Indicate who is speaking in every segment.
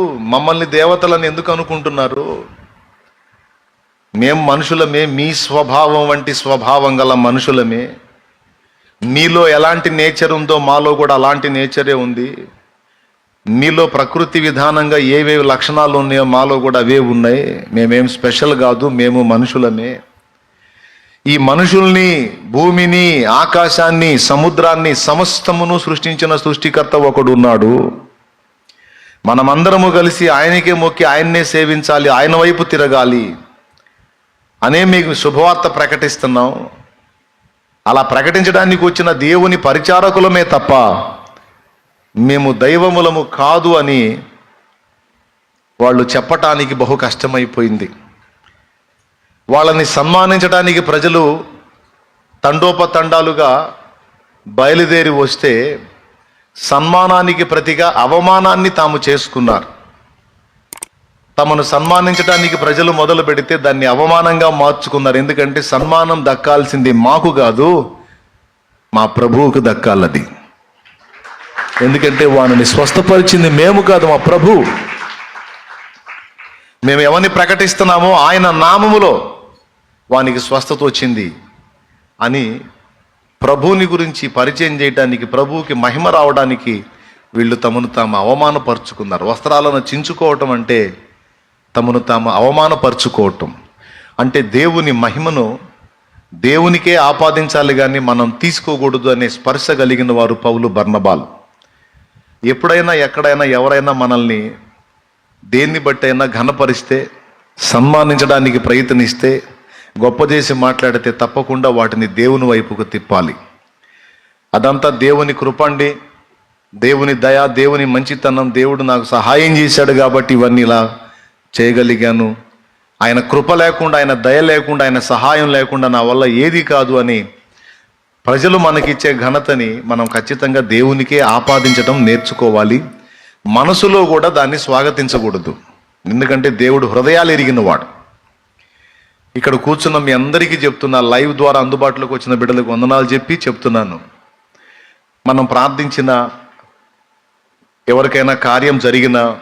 Speaker 1: మమ్మల్ని దేవతలను ఎందుకు అనుకుంటున్నారు? మేం మనుషులమే మీ స్వభావం వంటి స్వభావం గల మనుషులమే. మీలో ఎలాంటి నేచర్ ఉందో మాలో కూడా అలాంటి నేచరే ఉంది. మీలో ప్రకృతి విధానంగా ఏవేవి లక్షణాలు ఉన్నాయో మాలో కూడా అవే ఉన్నాయి. మేమేం స్పెషల్ కాదు మేము మనుషులమే. ఈ మనుషుల్ని భూమిని ఆకాశాన్ని సముద్రాన్ని సమస్తమును సృష్టించిన సృష్టికర్త ఒకడు ఉన్నాడు మనమందరము కలిసి ఆయనకే మొక్కి ఆయన్నే సేవించాలి ఆయన వైపు తిరగాలి అనే మీకు శుభవార్త ప్రకటిస్తున్నాం. అలా ప్రకటించడానికి వచ్చిన దేవుని పరిచారకులమే తప్ప మేము దైవములము కాదు అని వాళ్ళు చెప్పటానికి బహు కష్టమైపోయింది. వాళ్ళని సన్మానించడానికి ప్రజలు తండోపతండాలుగా బయలుదేరి వస్తే సన్మానానికి ప్రతిగా అవమానాన్ని తాము చేసుకున్నారు. తమను సన్మానించడానికి ప్రజలు మొదలు పెడితే దాన్ని అవమానంగా మార్చుకున్నారు. ఎందుకంటే సన్మానం దక్కాల్సింది మాకు కాదు మా ప్రభువుకు దక్కాలది. ఎందుకంటే వాని స్వస్థపరిచింది మేము కాదు మా ప్రభు. మేము ఎవరిని ప్రకటిస్తున్నామో ఆయన నామములో వానికి స్వస్థత వచ్చింది అని ప్రభువుని గురించి పరిచయం చేయడానికి ప్రభువుకి మహిమ రావడానికి వీళ్ళు తమను తాము అవమానపరుచుకున్నారు. వస్త్రాలను చించుకోవటం అంటే తమను తాము అవమానపరుచుకోవటం. అంటే దేవుని మహిమను దేవునికే ఆపాదించాలి కానీ మనం తీసుకోకూడదు అనే స్పర్శ కలిగిన వారు పౌలు బర్ణబాలు ఎప్పుడైనా ఎక్కడైనా ఎవరైనా మనల్ని దేన్ని బట్టి అయినా ఘనపరిస్తే సన్మానించడానికి ప్రయత్నిస్తే గొప్ప చేసి మాట్లాడితే తప్పకుండా వాటిని దేవుని వైపుకు తిప్పాలి. అదంతా దేవుని కృపండి దేవుని దయ దేవుని మంచితనం దేవుడు నాకు సహాయం చేశాడు కాబట్టి ఇవన్నీ ఇలా చేయగలిగాను. ఆయన కృప లేకుండా ఆయన దయ లేకుండా ఆయన సహాయం లేకుండా నా వల్ల ఏది కాదు అని ప్రజలు మనకిచ్చే ఘనతని మనం ఖచ్చితంగా దేవునికే ఆపాదించడం నేర్చుకోవాలి. మనసులో కూడా దాన్ని స్వాగతించకూడదు. ఎందుకంటే దేవుడు హృదయాలు ఎరిగినవాడు. ఇక్కడ కూర్చున్న మీ అందరికీ చెప్తున్నా లైవ్ ద్వారా అందుబాటులోకి వచ్చిన బిడ్డలకు వందనాలు చెప్పి చెప్తున్నాను. మనం ప్రార్థించిన ఎవరికైనా కార్యం జరిగినా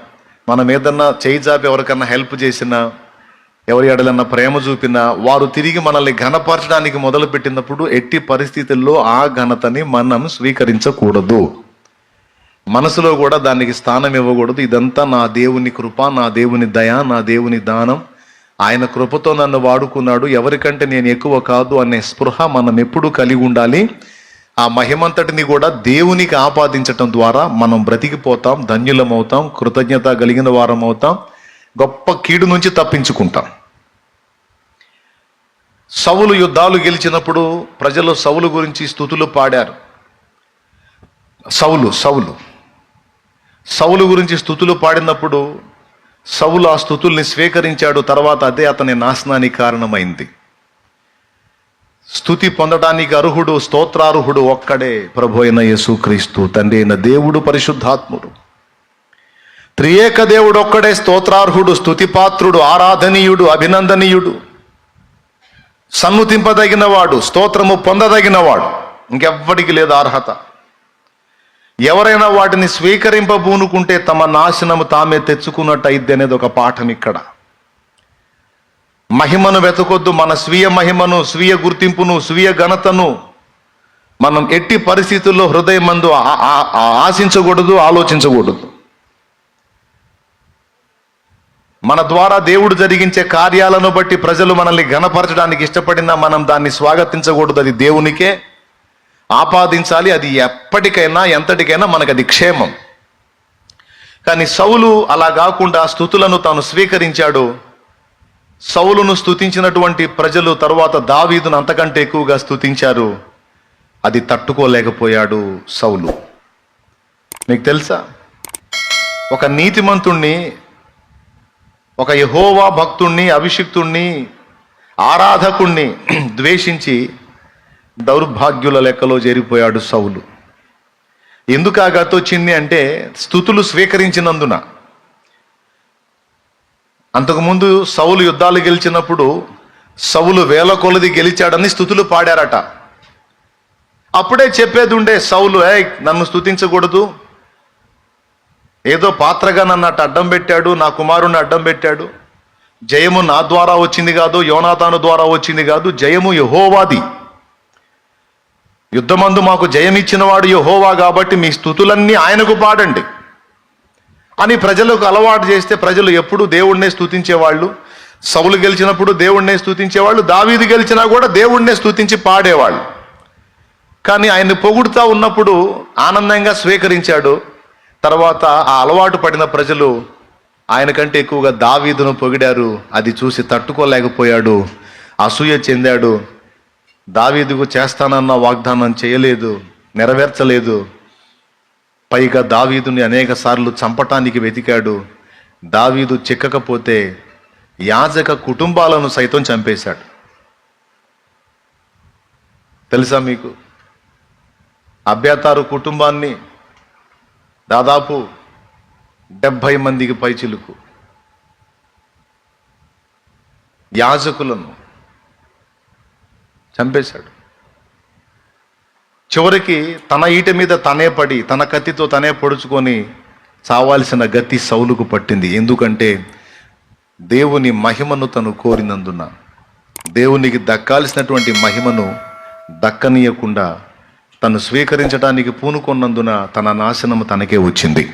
Speaker 1: మనం ఏదన్నా చేయి ఎవరికైనా హెల్ప్ చేసినా ఎవరి ఎడలన్నా ప్రేమ చూపినా వారు తిరిగి మనల్ని ఘనపరచడానికి మొదలుపెట్టినప్పుడు ఎట్టి పరిస్థితుల్లో ఆ ఘనతని మనం స్వీకరించకూడదు. మనసులో కూడా దానికి స్థానం ఇవ్వకూడదు. ఇదంతా నా దేవుని కృప నా దేవుని దయ నా దేవుని దానం. ఆయన కృపతో నన్ను వాడుకున్నాడు. ఎవరికంటే నేను ఎక్కువ కాదు అనే స్పృహ మనం ఎప్పుడూ కలిగి ఉండాలి. ఆ మహిమంతటిని కూడా దేవునికి ఆపాదించటం ద్వారా మనం బ్రతికిపోతాం ధన్యులమవుతాం కృతజ్ఞత కలిగిన వారం అవుతాం గొప్ప కీడు నుంచి తప్పించుకుంటాం. సవులు యుద్ధాలు గెలిచినప్పుడు ప్రజలు సవులు గురించి స్థుతులు పాడారు. సవులు సవులు సవులు గురించి స్థుతులు పాడినప్పుడు సౌలు ఆ స్థుతుల్ని స్వీకరించాడు తర్వాత అదే అతని నాశనానికి కారణమైంది. స్థుతి పొందడానికి అర్హుడు స్తోత్రార్హుడు ఒక్కడే ప్రభు అయిన యేసుక్రీస్తు తండ్రి అయిన దేవుడు పరిశుద్ధాత్ముడు. త్రియేక దేవుడు ఒక్కడే స్తోత్రార్హుడు స్థుతిపాత్రుడు ఆరాధనీయుడు అభినందనీయుడు సన్నుతింపదగినవాడు స్తోత్రము పొందదగినవాడు. ఇంకెవ్వడికి లేదు అర్హత. ఎవరైనా వాటిని స్వీకరింపబూనుకుంటే తమ నాశనము తామే తెచ్చుకున్నట్టు అయింది అనేది ఒక పాఠం ఇక్కడ. మహిమను వెతకొద్దు మన స్వీయ మహిమను స్వీయ గుర్తింపును స్వీయ ఘనతను మనం ఎట్టి పరిస్థితుల్లో హృదయం మందు ఆశించకూడదు ఆలోచించకూడదు. మన ద్వారా దేవుడు జరిగించే కార్యాలను బట్టి ప్రజలు మనల్ని ఘనపరచడానికి ఇష్టపడినా మనం దాన్ని స్వాగతించకూడదు అది దేవునికే. ఆపాదించాలి అది ఎప్పటికైనా ఎంతటికైనా మనకు అది క్షేమం. కానీ సౌలు అలా కాకుండా స్థుతులను తాను స్వీకరించాడు. సౌలును స్థుతించినటువంటి ప్రజలు తరువాత దావీదును అంతకంటే ఎక్కువగా స్తుతించారు. అది తట్టుకోలేకపోయాడు సౌలు. మీకు తెలుసా? ఒక నీతిమంతుణ్ణి ఒక యహోవా భక్తుణ్ణి అభిషిక్తుణ్ణి ఆరాధకుణ్ణి ద్వేషించి దౌర్భాగ్యుల లెక్కలో చేరిపోయాడు సౌలు. ఎందుకు ఆ గతి వచ్చింది అంటే స్థుతులు స్వీకరించినందున. అంతకుముందు సౌలు యుద్ధాలు గెలిచినప్పుడు సౌలు వేల కొలది గెలిచాడని స్థుతులు పాడారట. అప్పుడే చెప్పేది ఉండే సౌలు ఏ నన్ను స్థుతించకూడదు. ఏదో పాత్రగా నన్ను అట్ట అడ్డం పెట్టాడు నా కుమారుణ్ణి అడ్డం పెట్టాడు. జయము నా ద్వారా వచ్చింది కాదు యోనాతాను ద్వారా వచ్చింది కాదు జయము యహోవాది. యుద్ధమందు మాకు జయమిచ్చినవాడు యహోవా కాబట్టి మీ స్థుతులన్నీ ఆయనకు పాడండి. అని ప్రజలకు అలవాటు చేస్తే ప్రజలు ఎప్పుడు దేవుణ్ణే స్థుతించేవాళ్ళు. సవులు గెలిచినప్పుడు దేవుణ్ణే స్థుతించేవాళ్ళు. దావీది గెలిచినా కూడా దేవుణ్ణే స్తుతించి పాడేవాళ్ళు. కానీ ఆయన్ని పొగుడుతా ఉన్నప్పుడు ఆనందంగా స్వీకరించాడు. తర్వాత ఆ అలవాటు పడిన ప్రజలు ఆయన కంటే ఎక్కువగా దావీదును పొగిడారు. అది చూసి తట్టుకోలేకపోయాడు. అసూయ చెందాడు. దావీదుకు చేస్తానన్న వాగ్దానం చేయలేదు నెరవేర్చలేదు. పైగా దావీదుని అనేక సార్లు చంపటానికి వెతికాడు. దావీదు చిక్కకపోతే యాజక కుటుంబాలను సైతం చంపేశాడు. తెలుసా మీకు? అభ్యతారు కుటుంబాన్ని దాదాపు డెబ్భై మందికి పైచిలుకు. యాజకులను చంపేశాడు. చివరికి తన ఈట మీద తనే పడి తన కత్తితో తనే పొడుచుకొని చావాల్సిన గతి సౌలుకు పట్టింది. ఎందుకంటే దేవుని మహిమను తను కోరినందున దేవునికి దక్కాల్సినటువంటి మహిమను దక్కనీయకుండా తను స్వీకరించడానికి పూనుకొన్నందున తన నాశనము తనకే వచ్చింది.